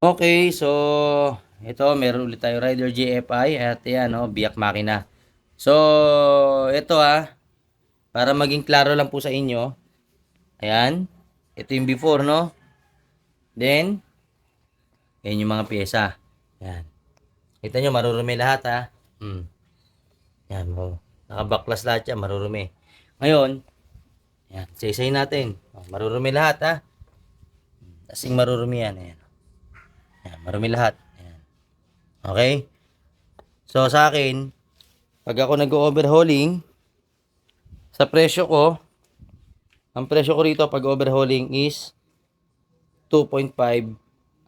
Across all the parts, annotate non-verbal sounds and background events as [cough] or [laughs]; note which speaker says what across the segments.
Speaker 1: Okay, so ito meron ulit tayo Rider GFI at yan oh, biyak makina. So ito ah para maging klaro lang po sa inyo. Ayan. Ito yung before no. Then yan yung mga pyesa. Yan. Kita nyo marurumi lahat ah. Hmm. Yan mo. Nakabaklas lahat yan, marurumi. Ngayon, yan, say natin. Oh, marurumi lahat ah. Kasing marurumi yan. Ayan. Yan, marumi lahat. Ayan. Okay? So, sa akin, pag ako nag-overhauling, sa presyo ko, ang presyo ko rito pag overhauling is 2.5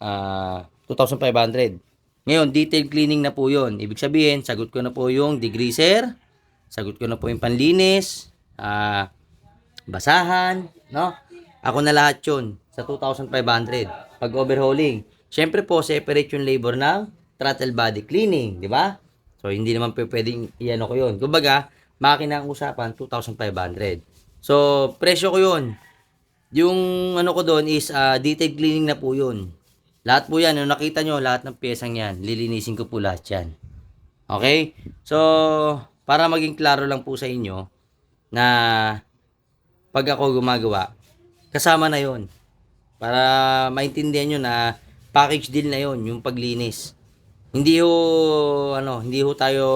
Speaker 1: ah 2,500. Ngayon, detail cleaning na po yon. Ibig sabihin, sagot ko na po yung degreaser, sagot ko na po yung panlinis, ah basahan, no? Ako na lahat yun sa 2,500 pag overhauling. Siyempre po, separate yung labor ng throttle body cleaning, di ba? So, hindi naman pwedeng iano ko yun. Kumbaga, makina ang usapan, 2,500. So, presyo ko yun. Yung ano ko doon is ah, detail cleaning na po yun. Lahat po yan, yung nakita nyo, lahat ng pyesang yan, lilinisin ko po lahat yan. Okay? So, para maging klaro lang po sa inyo, na pag ako gumagawa, kasama na yon Para maintindihan nyo na package deal na yon yung paglinis. Hindi ho, ano, hindi ho tayo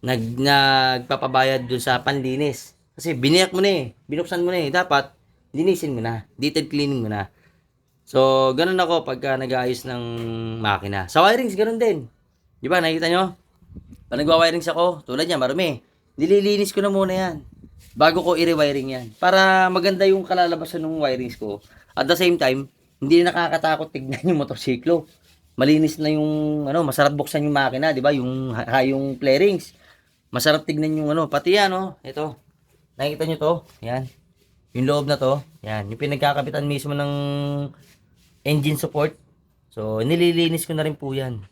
Speaker 1: nag, nagpapabayad dun sa panlinis. Kasi biniyak mo na eh, binuksan mo na eh. Dapat, linisin mo na, detail cleaning mo na. So, ganun ako pagka nag-aayos ng makina. Sa wirings, ganun din. Di ba, nakikita nyo? Pag nagwa-wirings ako, tulad niya, marumi. Nililinis ko na muna yan. Bago ko i-rewiring yan. Para maganda yung kalalabasan ng wirings ko. At the same time, hindi na nakakatakot tignan yung motorsiklo. Malinis na yung, ano, masarap buksan yung makina, di ba? Yung, ha, yung flarings. Masarap tignan yung, ano, pati yan, oh. Ito. Nakikita nyo to? Yan. Yung loob na to. Yan. Yung pinagkakapitan mismo ng engine support. So, nililinis ko na rin po yan.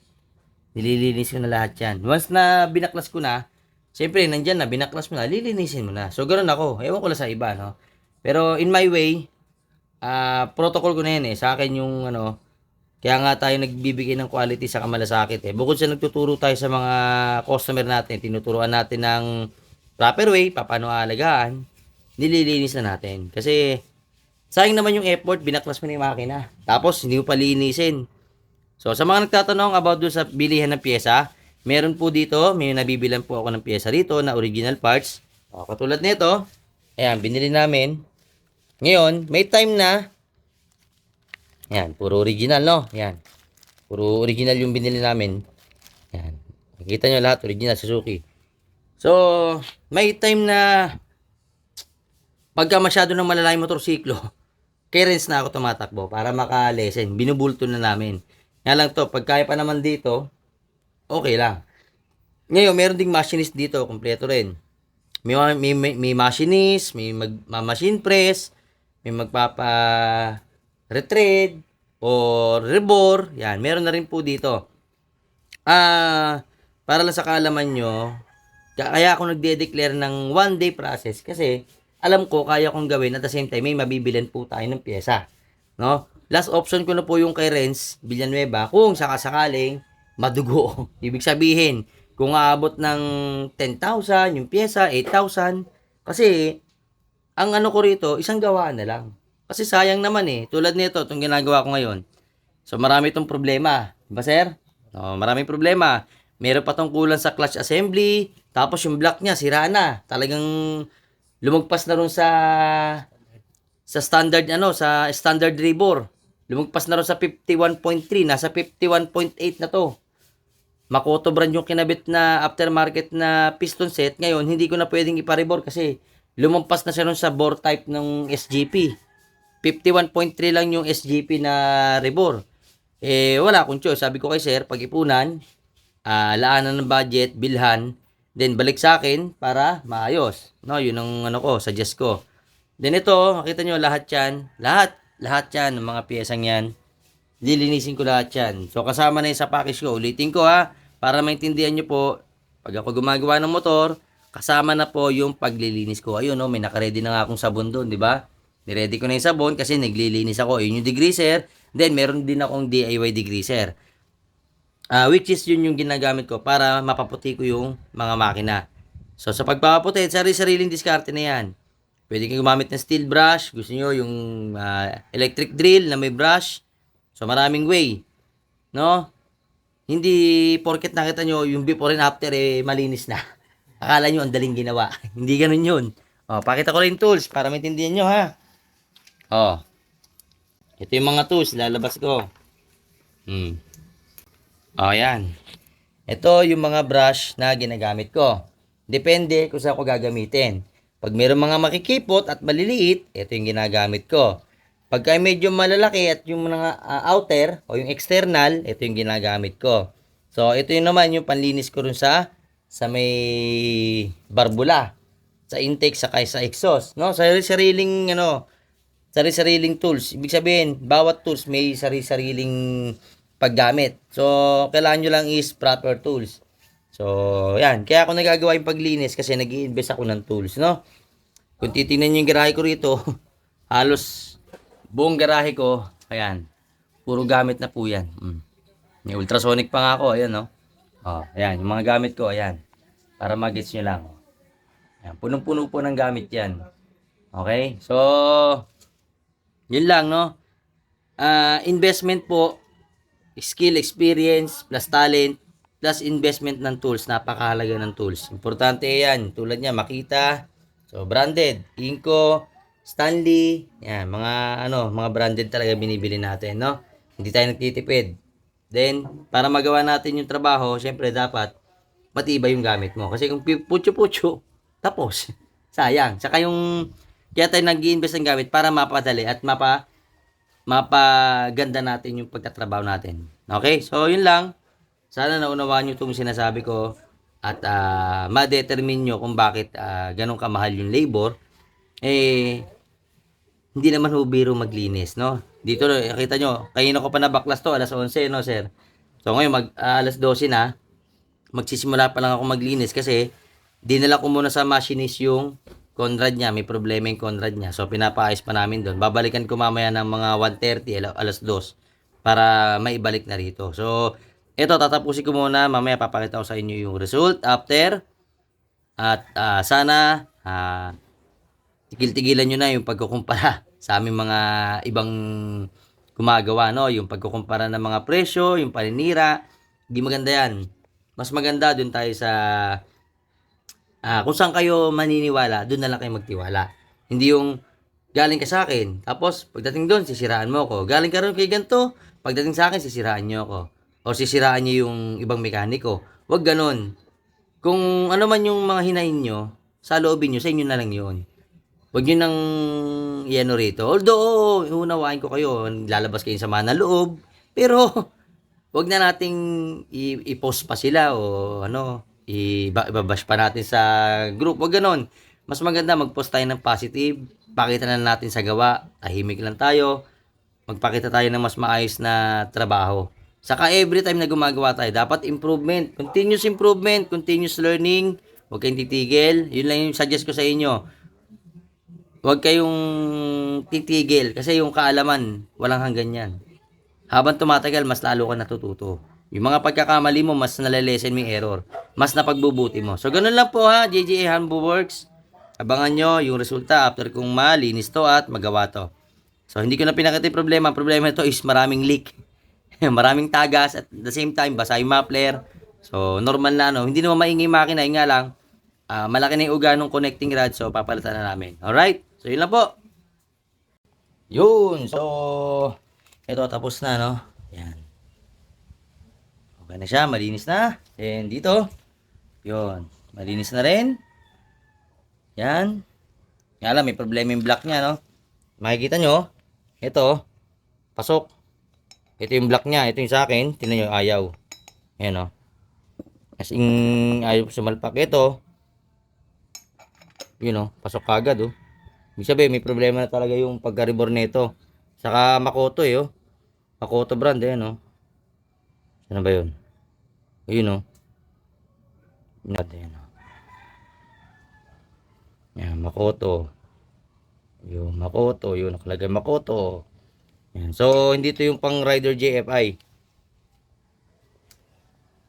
Speaker 1: Nililinis ko na lahat yan. Once na binaklas ko na, Siyempre, nandyan na, binaklas mo na, lilinisin mo na. So, ganoon ako. Ewan ko lang sa iba, no? Pero, in my way, ah protocol ko na yan eh. Sa akin yung, ano, kaya nga tayo nagbibigay ng quality sa kamalasakit eh. Bukod sa nagtuturo tayo sa mga customer natin, tinuturuan natin ng proper way, paano aalagaan, nililinis na natin. Kasi, sayang naman yung effort, binaklas mo na yung makina. Tapos, hindi mo pa linisin. So, sa mga nagtatanong about doon sa bilihan ng pyesa, meron po dito, may nabibilan po ako ng pyesa dito na original parts. O, katulad nito, ayan, binili namin. Ngayon, may time na, ayan, puro original, no? Ayan, puro original yung binili namin. Ayan, nakikita nyo lahat, original Suzuki. So, may time na, pagka masyado ng malalayong motorsiklo, [laughs] clearance na ako tumatakbo para makalesen. Binubulto na namin. Nga lang to, pag kaya pa naman dito, okay lang. Ngayon, meron ding machinist dito, kompleto rin. May, may, may, may machinist, may mag, ma- machine press, may magpapa retread, or rebore, yan, meron na rin po dito. Ah, para lang sa kaalaman nyo, ka- kaya ako nagde-declare ng one day process kasi alam ko kaya kong gawin at the same time may mabibilan po tayo ng pyesa. No? Last option ko na po yung kay Renz Villanueva kung sakasakaling madugo. [laughs] Ibig sabihin, kung aabot ng 10,000, yung pyesa, 8,000. Kasi, ang ano ko rito, isang gawaan na lang. Kasi sayang naman eh. Tulad nito, itong ginagawa ko ngayon. So, marami itong problema. Diba, sir? Oh, maraming problema. Meron pa tong kulang sa clutch assembly. Tapos yung block niya, sira na. Talagang lumagpas na ron sa sa standard ano sa standard rebore lumagpas na ron sa 51.3 nasa 51.8 na to Makoto brand yung kinabit na aftermarket na piston set. Ngayon, hindi ko na pwedeng iparibor kasi lumampas na siya nun sa bore type ng SGP. 51.3 lang yung SGP na rebor. Eh, wala akong choice. Sabi ko kay sir, pag-ipunan, uh, laanan ng budget, bilhan, then balik sa akin para maayos. No, yun ang ano ko, suggest ko. Then ito, makita nyo lahat yan. Lahat, lahat yan, ng mga piyesang yan lilinisin ko lahat yan. So, kasama na yun sa package ko. Ulitin ko ha, para maintindihan nyo po, pag ako gumagawa ng motor, kasama na po yung paglilinis ko. Ayun, no, may nakaredy na nga akong sabon doon, di ba? Niready ko na yung sabon kasi naglilinis ako. Yun yung degreaser. Then, meron din akong DIY degreaser. Ah, which is yun yung ginagamit ko para mapaputi ko yung mga makina. So, sa pagpapaputi, sarili-sariling diskarte na yan. Pwede kang gumamit ng steel brush. Gusto nyo yung ah, electric drill na may brush. So, maraming way. No? Hindi porket nakita nyo yung before and after eh malinis na. [laughs] Akala nyo ang daling ginawa. [laughs] Hindi ganun yun. Oh, pakita ko rin tools para maintindihan nyo ha. Oh. Ito yung mga tools. Lalabas ko. Hmm. Oh, yan. Ito yung mga brush na ginagamit ko. Depende kung saan ko gagamitin. Pag mayroong mga makikipot at maliliit, ito yung ginagamit ko. Pagka medyo malalaki at yung mga ah, outer o yung external, ito yung ginagamit ko. So, ito yung naman yung panlinis ko rin sa sa may barbula, sa intake sa sa exhaust, no? Sarili-sariling ano, sarili-sariling tools. Ibig sabihin, bawat tools may sarili-sariling paggamit. So, kailangan nyo lang is proper tools. So, yan. Kaya ako nagagawa yung paglinis kasi nag invest ako ng tools, no? Kung titingnan nyo yung garahe ko rito, [laughs] halos buong garahe ko, ayan, puro gamit na po yan. Mm. May ultrasonic pa nga ako, ayan, no? Oh, ayan, yung mga gamit ko, ayan. Para magets nyo lang. Ayan, punong-puno po ng gamit yan. Okay? So, yun lang, no? Ah, investment po, skill, experience, plus talent, plus investment ng tools. Napakahalaga ng tools. Importante yan. Tulad niya, Makita. So, branded. Inco, Stanley. Yan, mga, ano, mga branded talaga binibili natin, no? Hindi tayo nagtitipid. Then, para magawa natin yung trabaho, syempre dapat matibay yung gamit mo. Kasi kung putyo-putyo, [laughs] tapos. Sayang. Saka yung, kaya tayo nag-i-invest ng gamit para mapadali at mapa, mapaganda natin yung pagkatrabaho natin. Okay? So, yun lang. Sana naunawaan nyo itong sinasabi ko at ah, ma-determine nyo kung bakit ah, ganun kamahal yung labor. Eh, hindi naman ho maglinis, no? Dito, nakita nyo, kanina ko pa nabaklas to, alas 11, no, sir? So, ngayon, mag, ah, alas 12 na, magsisimula pa lang ako maglinis kasi dinala ko muna sa machinist yung Conrad niya, may problema yung Conrad niya. So, pinapaayos pa namin doon. Babalikan ko mamaya ng mga 1.30, ala- alas 2, para maibalik na rito. So, ito, tatapusin ko muna. Mamaya papakita ko sa inyo yung result after. At ah, sana, ah, tigil-tigilan nyo na yung pagkukumpara sa aming mga ibang gumagawa, no? Yung pagkukumpara ng mga presyo, yung paninira. Hindi maganda yan. Mas maganda dun tayo sa ah, kung saan kayo maniniwala, doon na lang kayo magtiwala. Hindi yung galing ka sa akin, tapos pagdating doon, sisiraan mo ako. Galing ka rin kay ganito, pagdating sa akin, sisiraan nyo ako. O sisiraan nyo yung ibang mekaniko. Huwag ganon. Kung ano man yung mga hinahin nyo, sa loobin nyo, sa inyo na lang yun. Huwag nyo nang iano rito. Although, unawain ko kayo, lalabas kayo sa mga loob. Pero, [laughs] wag na nating i-post pa sila o ano, iba- ibabash pa natin sa group. Wag ganon. Mas maganda mag-post tayo ng positive. Pakita na natin sa gawa. Tahimik lang tayo. Magpakita tayo ng mas maayos na trabaho. Saka every time na gumagawa tayo, dapat improvement. Continuous improvement, continuous learning. Huwag kayong titigil. Yun lang yung suggest ko sa inyo. Huwag kayong titigil kasi yung kaalaman, walang hanggan yan. Habang tumatagal, mas lalo ka natututo. Yung mga pagkakamali mo, mas nalalesen mo yung error. Mas napagbubuti mo. So, ganun lang po ha, JJA Hanbo Works. Abangan nyo yung resulta after kung malinis to at magawa to. So, hindi ko na pinakita yung problema. Problema ito is maraming leak. [laughs] maraming tagas at the same time, basa yung muffler. So, normal na ano. Hindi naman maingay yung makina, yun nga lang. ah, malaki na yung uga ng connecting rod, so papalitan na namin. Alright? So, yun lang po. Yun. So, ito tapos na, no? Yan. Okay na siya. Malinis na. And dito. Yun. Malinis na rin. Yan. Nga lang, may problema yung block niya, no? Makikita nyo. Ito. Pasok. Ito yung block niya. Ito yung sa akin. Tingnan nyo, ayaw. Ayan, no? As in, ayaw sumalpak. Ito. Yun, no? Pasok kagad, oh. Ibig sabihin, may problema na talaga yung pagka-rebor nito. Saka Makoto eh, oh. Makoto brand, eh, no? Ano ba yun? Ayun, oh. Yan, oh. Yan, Makoto. Yung Makoto, yung nakalagay Makoto. Yan. So, hindi to yung pang Rider JFI.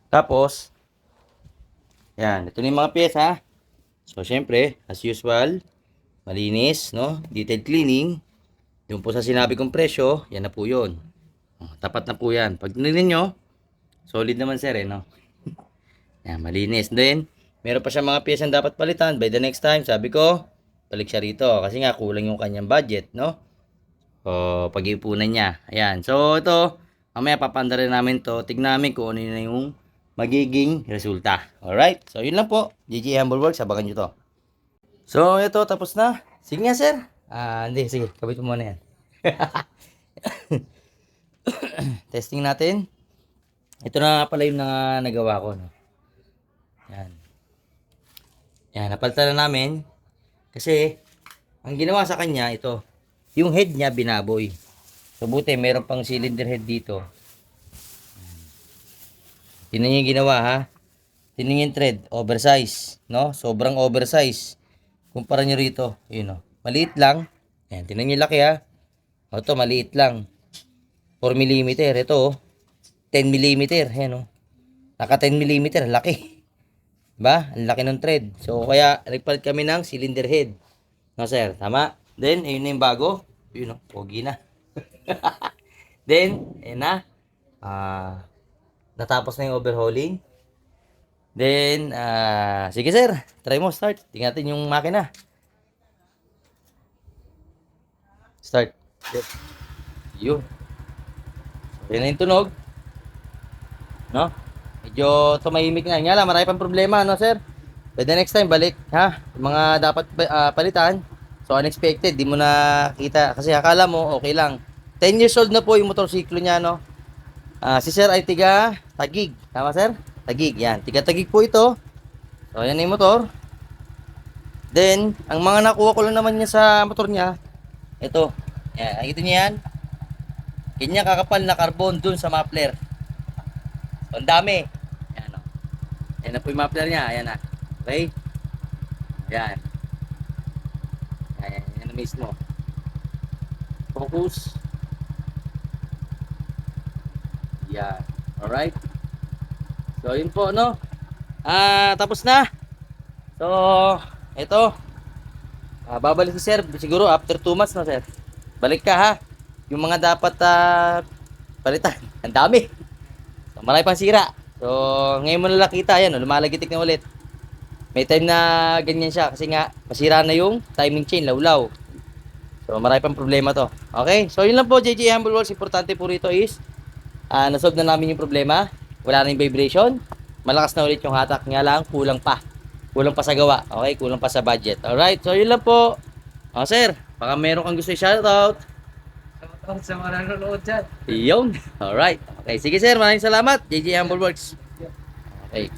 Speaker 1: Tapos, yan, ito yung mga pyesa. So, syempre, as usual, malinis, no? Detailed cleaning. Yung po sa sinabi kong presyo, yan na po yun. Oh, tapat na po yan. Pag tinignan solid naman sir, eh, no? [laughs] yan, malinis. Then, meron pa siya mga pyesa na dapat palitan. By the next time, sabi ko, balik siya rito. Kasi nga, kulang yung kanyang budget, no? O, pag-iipunan niya. Ayan. So, ito, mamaya papanda rin namin to. Tignan namin kung ano na yung magiging resulta. Alright? So, yun lang po. GG Humble Works. Abangan nyo to. So, ito, tapos na. Sige nga, sir. Ah, hindi. Sige, kabit mo muna yan. [laughs] Testing natin. Ito na nga pala yung na, nagawa ko. No? Yan. Yan, napalitan na namin. Kasi, ang ginawa sa kanya, ito. Yung head niya, binaboy. So, buti, meron pang cylinder head dito. Niyo yung ginawa, ha? Yung thread. Oversize. No? Sobrang oversize. Kumpara niyo rito. Yun, no? Maliit lang. Yan, tingnan niyo yung laki, ha? O, ito, maliit lang. 4 mm. Ito, oh. 10 mm. Yan, oh. Naka 10 mm. Laki. Ba? Ang laki ng thread. So, kaya, nagpalit kami ng cylinder head. No, sir? Tama? Then, ayun na yung bago. Yun, no? Pogi na. [laughs] Then, ayun na. Ah, natapos na yung overhauling. Then, ah, sige sir, try mo, start. Tingnan natin yung makina. Start. Yun. Yan na yung tunog. No? Medyo tumahimik na. Nga lang, marami pang problema, no sir? The next time, balik, ha? Yung mga dapat ah, palitan. So, unexpected, di mo na kita. Kasi akala mo, okay lang. 10 years old na po yung motorsiklo niya, no? Ah, si sir ay tiga Tagig. Tama, sir? Tagig, yan. Tiga Tagig po ito. So, yan yung motor. Then, ang mga nakuha ko lang naman niya sa motor niya, ito. Yan, nakikita niya yan? Ganyan kakapal na carbon dun sa muffler. So, ang dami. Yan, o. Yan na po yung muffler niya. Ayan na. Okay? Yan. Yan, yan mismo. Focus. Yan. Alright. So, yun po, no? Ah, tapos na. So, ito. Ah, babalik si sir siguro after 2 months, no, sir? Balik ka, ha? Yung mga dapat ah, palitan. [laughs] Ang dami. So, marami pang sira. So, ngayon mo na nakita, yan, no, lumalagitik na ulit. May time na ganyan siya kasi nga masira na yung timing chain, lawlaw. So, marami pang problema to. Okay? So, yun lang po, JJ Humble Works. Importante po rito is Ah, nasolve na namin yung problema. Wala na yung vibration. Malakas na ulit yung hatak. Nga lang, kulang pa. Kulang pa sa gawa. Okay? Kulang pa sa budget. Alright? So, yun lang po. Oh, sir. Baka meron kang gusto i-shoutout.
Speaker 2: Shoutout sa mga nanonood dyan.
Speaker 1: Yun. Alright. Okay. Sige, sir. Maraming salamat. JJ Humble Works. Okay.